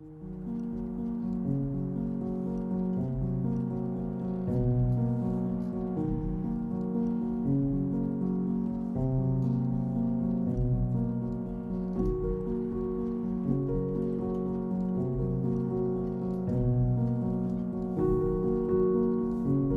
Thank you.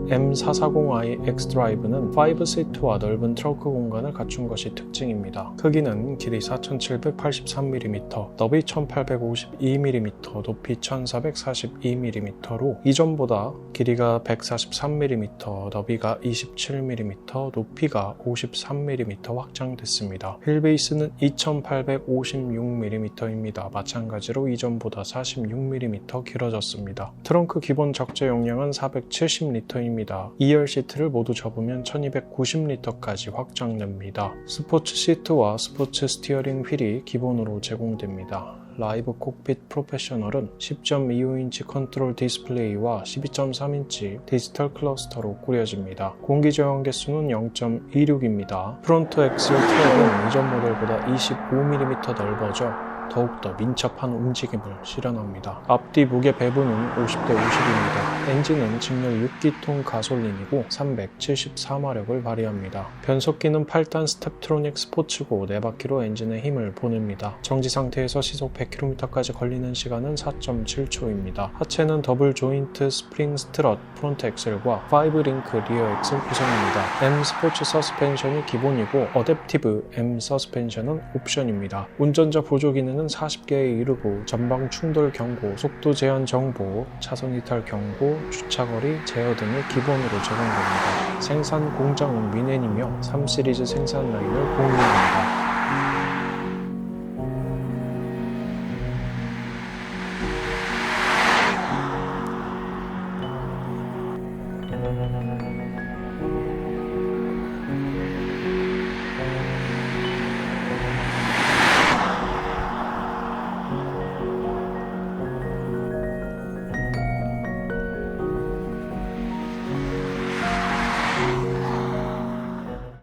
M440i X드라이브는 5시트와 넓은 트렁크 공간을 갖춘 것이 특징입니다. 크기는 길이 4783mm, 너비 1852mm, 높이 1442mm로 이전보다 길이가 143mm, 너비가 27mm, 높이가 53mm 확장됐습니다. 휠베이스는 2856mm입니다. 마찬가지로 이전보다 46mm 길어졌습니다. 트렁크 기본 적재 용량은 470L입니다. 2열 시트를 모두 접으면 1290리터까지 확장됩니다. 스포츠 시트와 스포츠 스티어링 휠이 기본으로 제공됩니다. 라이브 콕핏 프로페셔널은 10.25인치 컨트롤 디스플레이와 12.3인치 디지털 클러스터로 꾸려집니다. 공기 저항 개수는 0.26입니다. 프론트 엑셀 트랙은 이전 모델보다 25mm 넓어져 더욱더 민첩한 움직임을 실현합니다. 앞뒤 무게 배분은 50대 50입니다. 엔진은 직렬 6기통 가솔린이고 374마력을 발휘합니다. 변속기는 8단 스텝트로닉 스포츠고 4바퀴로 엔진의 힘을 보냅니다. 정지 상태에서 시속 100km까지 걸리는 시간은 4.7초입니다. 하체는 더블 조인트 스프링 스트럿 프론트 엑셀과 5링크 리어 엑셀 구성입니다. M 스포츠 서스펜션이 기본이고 어댑티브 M 서스펜션은 옵션입니다. 운전자 보조 기능은 40개에 이르고 전방 충돌 경고, 속도 제한 정보, 차선 이탈 경고, 주차거리 제어 등이 기본으로 제공됩니다. 생산 공장은 미넨이며 3시리즈 생산 라인을 공유합니다.